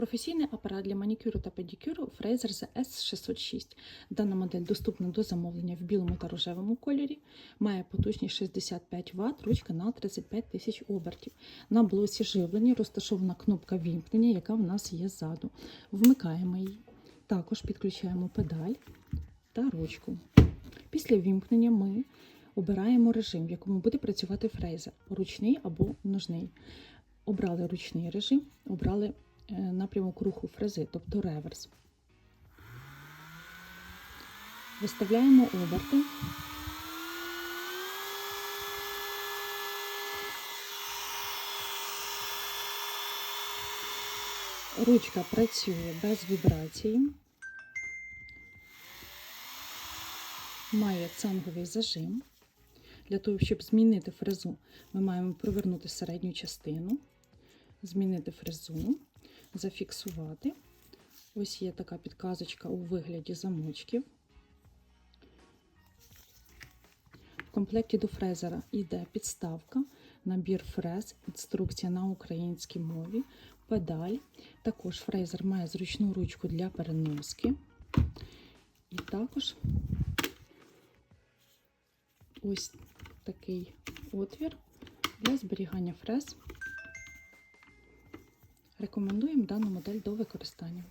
Професійний апарат для манікюру та педикюру Fraser ZS606. Дана модель доступна до замовлення в білому та рожевому кольорі. Має потужність 65 Вт, ручка на 35 тисяч обертів. На блоці живлення розташована кнопка вімкнення, яка в нас є ззаду. Вмикаємо її. Також підключаємо педаль та ручку. Після вімкнення ми обираємо режим, в якому буде працювати фрезер ручний або ножний. Обрали ручний режим, обрали напрямок руху фрези, тобто реверс. Виставляємо оберти. Ручка працює без вібрації. Має цанговий зажим. Для того, щоб змінити фрезу, ми маємо провернути середню частину, змінити фрезу, зафіксувати. Ось є така підказочка у вигляді замочків. В комплекті до фрезера йде підставка, набір фрез, інструкція на українській мові, педаль. Також фрезер має зручну ручку для переноски. І також ось такий отвір для зберігання фрез. Рекомендуємо дану модель до використання.